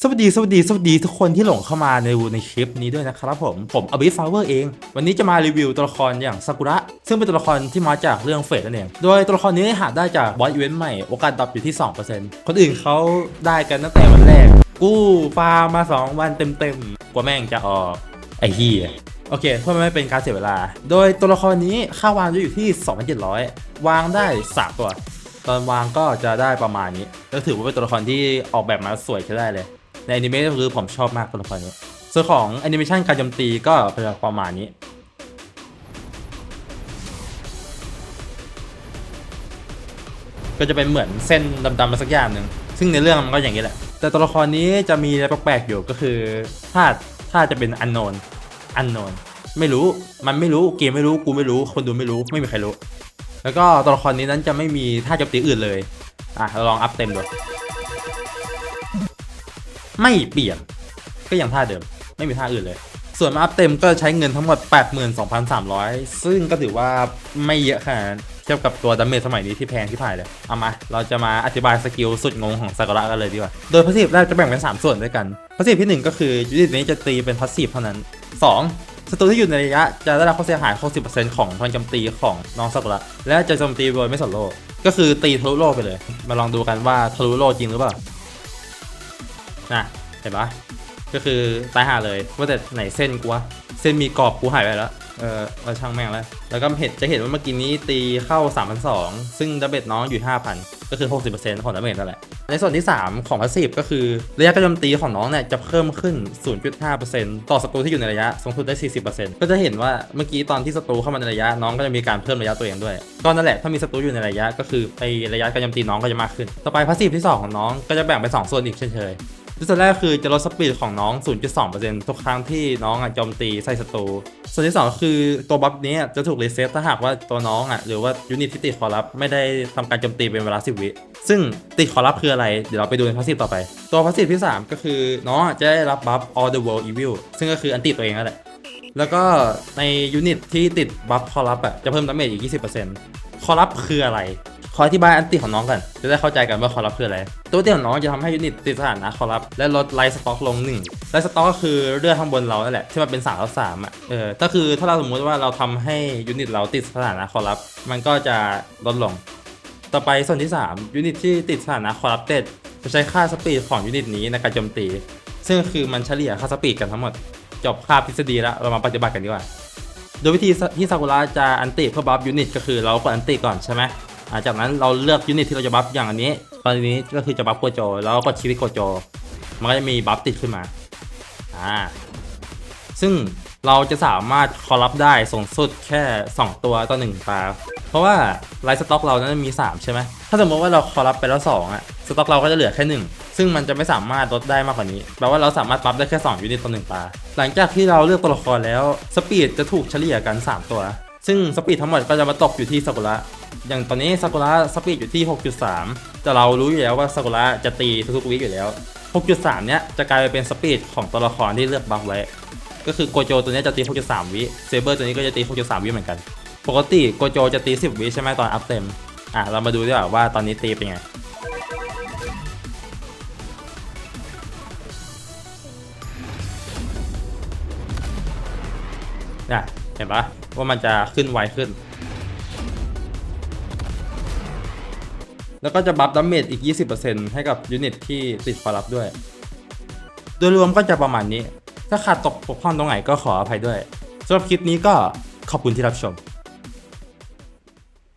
สวัสดีสวัสดีสวัสดีทุกคนที่หลงเข้ามาในในคลิปนี้ด้วยนะครับผม ผมอบิฟาวเวอร์เอง วันนี้จะมารีวิวตัวละครอย่างซากุระ ซึ่งเป็นตัวละครที่มาจากเรื่องเฟสนั่นเอง โดยตัวละครนี้หาได้จากบอสอีเวนต์ใหม่ โอกาสดรอปอยู่ที่ 2%คนอื่นเขาได้กันตั้งแต่วันแรก กู้ฟาร์มา 2 วันเต็มๆกว่าแม่งจะออก ไอ้เฮียโอเค เพื่อไม่ให้เป็นการเสียเวลา โดยตัวละครนี้ค่าวางจะอยู่ที่ 2,700 วางได้3ตัว ตอนวางก็จะได้ประมาณนี้ก็ถือว่าเป็นตัวละครที่ออกแบบมาสวยใช้ได้เลย ในอนิเมะก็คือผมชอบมากตัวละครนี้ ส่วนของแอนิเมชันการโจมตีก็ประมาณนี้ก็จะเป็นเหมือนเส้นดำๆมาสักอย่างหนึ่ง ซึ่งในเรื่องมันก็อย่างนี้แหละ แต่ตัวละครนี้จะมีอะไรแปลกๆอยู่ก็คือถ้าถ้าจะเป็นอันโนน อันโนน ไม่รู้ มันไม่รู้ เกมไม่รู้ กูไม่รู้ คนดูไม่รู้ ไม่มีใครรู้ แล้วก็ตัวละครนี้นั้นจะไม่มีท่าโจมตีอื่นเลย อะ เราลองอัพเต็มดู ไม่เปลี่ยน ก็ยังท่าเดิม ไม่มีท่าอื่นเลย ส่วนมาอัพเต็มก็ใช้เงินทั้งหมด 82,300 ซึ่งก็ถือว่าไม่เยอะขนาดเทียบกับตัวดาเมจสมัยนี้ที่แพงที่ผ่านเลย เอามา เราจะมาอธิบายสกิลสุดงงของซากุระกันเลยดีกว่า โดยพาสซีฟแรกจะแบ่งเป็น 3 ส่วนด้วยกันพาสซีฟที่ 1 ก็คือยูนิตนี้จะตีเป็นพาสซีฟเท่านั้น 2. ศัตรูที่อยู่ในระยะจะได้รับความเสียหาย 60%ของพลังโจมตีของน้องซากุระ และจะโจมตีโดยไม่สนโลกก็คือตีทะลุโลกไปเลย มาลองดูกันว่าทะลุโลกจริงหรือเปล่า นะเห็นปะก็คือตายห่าเลยว่าแต่ไหนเส้นกูวะเส้นมีกรอบกูหายไปแล้วเออเอาช่างแม่งแล้ว แล้วก็เห็นจะเห็นว่าเมื่อกี้นี้ตีเข้า 3,200 ซึ่งดับเบิลน้องอยู่ 5,000 ก็คือ 60%ของดับเบิลนั่นแหละ ในส่วนที่ 3 ของพาสซีฟก็คือ ระยะการโจมตีของน้องเนี่ย จะเพิ่มขึ้น 0.5%ต่อศัตรูที่อยู่ในระยะ สูงสุดได้ 40%ก็จะเห็นว่าเมื่อกี้ตอนที่ศัตรูเข้ามาในระยะน้องก็จะมีการเพิ่มระยะตัวเองด้วย ก็นั่นแหละถ้ามีศัตรูอยู่ในระยะก็คือไอระยะการโจมตีน้องก็จะมากขึ้น ต่อไปพาสซีฟที่สองของน้องก็จะแบ่งเป็นสองส่วนอีกเช่นเคย ส่วนแรกคือจะลดสปีดของน้อง 0.2%ทุกครั้งที่น้องอะโจมตีใส่ศัตรูส่วนที่ 2 คือตัวบัฟนี้จะถูกรีเซ็ตถ้าหากว่าตัวน้องอะหรือว่ายูนิตที่ติดคอรับไม่ได้ทำการโจมตีเป็นเวลา 10 วิซึ่งติดคอรับคืออะไรเดี๋ยวเราไปดูในพาสซีฟต่อไป ตัวพาสซีฟที่ 3 ก็คือน้องจะได้รับบัฟ all the world evil ซึ่งก็คืออันติตัวเองนั่นแหละแล้วก็ในยูนิตที่ติดบัฟคอรับอะจะเพิ่มดาเมจอีก 20%คอรับคืออะไร ขออธิบายอันติของน้องกันจะได้เข้าใจกันว่าคอรับคืออะไร ตัวติของน้องจะทำให้ยูนิตติดสถานะคอรับและลดไลท์สต็อกลง1ไลท์สต็อกก็คือเลือดข้างบนเรานั่นแหละที่มันเป็น3ต่อ3อะเออก็คือถ้าเราสมมติว่าเราทำให้ยูนิตเราติดสถานะคอรับมันก็จะลดลง ต่อไปส่วนที่3ยูนิตที่ติดสถานะคอรับเต็ดจะใช้ค่าสปีดของยูนิตนี้ในการโจมตี ซึ่งคือมันเฉลี่ยค่าสปีดกันทั้งหมดจบคาบทฤษฎีแล้วเรามาปฏิบัติกันดีกว่า โดยวิธีที่ซากุระจะอันติเพื่อบัฟยูนิตก็คือเรากดอันติก่อนใช่ไหม อ่าจากนั้นเราเลือกยูนิตที่เราจะบัฟอย่างอันนี้ ตอนนี้ก็คือจะบัฟโกโจแล้วก็ชีวิตโกโจมันก็จะมีบัฟติดขึ้นมาอ่าซึ่งเราจะสามารถคอรับได้สูงสุดแค่ 2 ตัวต่อ1ตา เพราะว่าไลฟ์สต็อกเรานั้นมี 3 ใช่ไหม ถ้าสมมติว่าเราคอรับไปแล้ว 2อะสต็อกเราก็จะเหลือแค่ 1 ซึ่งมันจะไม่สามารถลดได้มากกว่านี้ แปลว่าเราสามารถบัฟได้แค่ 2 ยูนิตต่อ1ตา หลังจากที่เราเลือกตัวละครแล้ว สปีดจะถูกเฉลี่ยกัน 3 ตัว ซึ่งสปีดทั้งหมดก็จะมาตกอยู่ที่ซากุระ อย่างตอนนี้ซากุระสปีดอยู่ที่ 6.3 แต่เรารู้อยู่แล้วว่าซากุระจะตีทุกๆวิอยู่แล้ว 6.3 เนี้ยจะกลายไปเป็นสปีดของตัวละครที่เลือกบัฟไว้ ก็คือโกโจตัวนี้จะตี 6.3 วิเซเบอร์ตัวนี้ก็จะตี 6.3 วิเหมือนกัน ปกติโกโจจะตี 10 วิใช่ไหมตอนอัพเต็ม อะเรามาดูดีกว่าว่าตอนนี้ตีเป็นไงน่ะเห็นปะว่ามันจะขึ้นไวขึ้น แล้วก็จะบัฟดาเมจอีก 20%ให้กับยูนิตที่ติดคอรับด้วย โดยรวมก็จะประมาณนี้ ถ้าขาดตกบกพร่องตรงไหนก็ขออภัยด้วยสำหรับคลิปนี้ก็ขอบคุณที่รับชม